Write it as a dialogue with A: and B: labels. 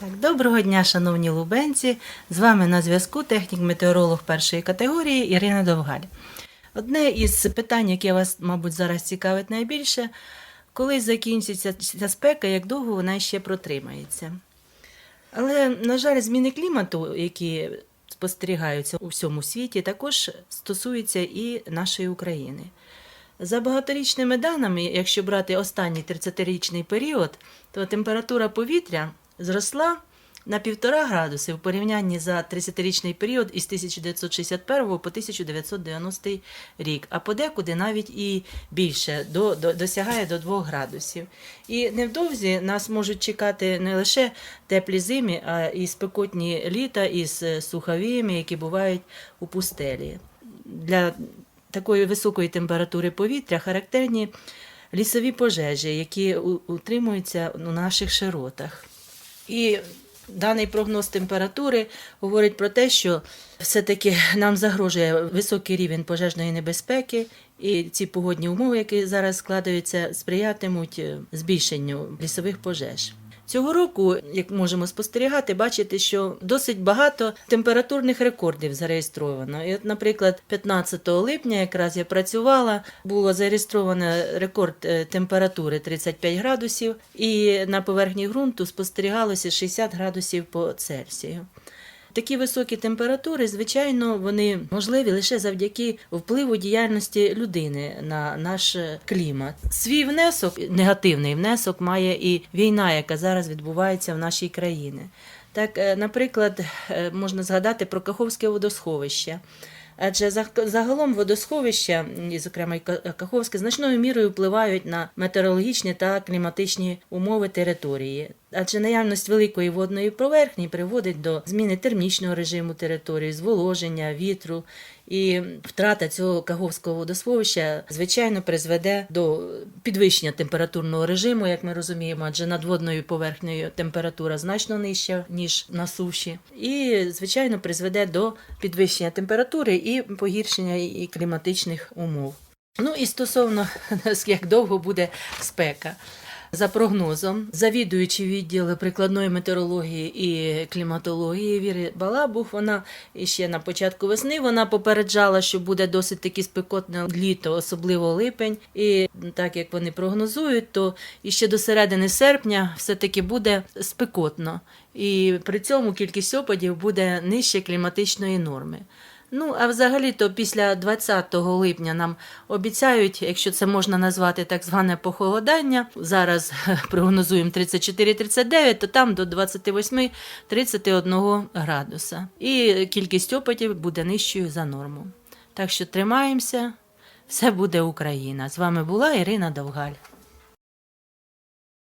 A: Так, доброго дня, шановні лубенці. З вами на зв'язку технік-метеоролог першої категорії Ірина Довгаль. Одне із питань, яке вас, мабуть, зараз цікавить найбільше, коли закінчиться ця спека, як довго вона ще протримається. Але, на жаль, зміни клімату, які спостерігаються у всьому світі, також стосуються і нашої України. За багаторічними даними, якщо брати останній 30-річний період, то температура повітря зросла на 1,5 градуси в порівнянні за 30-річний період із 1961 по 1990 рік, а подекуди навіть і більше до, до, досягає до 2 градусів. І невдовзі нас можуть чекати не лише теплі зими, а і спекотні літа із е, суховіями, які бувають у пустелі. Для такої високої температури повітря характерні лісові пожежі, які утримуються у наших широтах. І даний прогноз температури говорить про те, що все-таки нам загрожує високий рівень пожежної небезпеки, і ці погодні умови, які зараз складаються, сприятимуть е, збільшенню лісових пожеж. Цього року, як можемо спостерігати, бачите, що досить багато температурних рекордів зареєстровано. І от, наприклад, 15 липня, якраз я працювала, було зареєстровано рекорд е, температури 35 градусів, і на поверхні ґрунту спостерігалося 60 градусів по Цельсію. Такі високі температури, звичайно, вони можливі лише завдяки впливу діяльності людини на наш е, клімат. Свій внесок, негативний внесок, має і війна, яка зараз відбувається в нашій країні. Так, е, наприклад, е, можна згадати про Каховське водосховище. Адже загалом водосховища, і, зокрема і Каховське, значною мірою впливають на метеорологічні та кліматичні умови території. Адже наявність великої водної поверхні приводить до зміни термічного режиму території, зволоження, вітру. І втрата цього Каховського водосховища, звичайно, призведе до підвищення температурного режиму, як ми розуміємо, адже над водною поверхнею температура значно нижча, ніж на суші. І, звичайно, призведе до підвищення температури і погіршення і кліматичних умов. Ну і стосовно як довго буде спека. За прогнозом, завідуючи відділ прикладної метеорології і кліматології Віри Балабух, вона ще на початку весни вона попереджала, що буде досить таки спекотне літо, особливо липень. І так як вони прогнозують, то і ще до середини серпня все-таки буде спекотно. І при цьому кількість опадів буде нижче кліматичної норми. Ну, а взагалі, то після 20 липня нам обіцяють, якщо це можна назвати так зване похолодання. Зараз прогнозуємо 34-39, то там до 28-31 градуса. І кількість опадів буде нижчою за норму. Так що тримаємося, все буде Україна. З вами була Ірина Довгаль.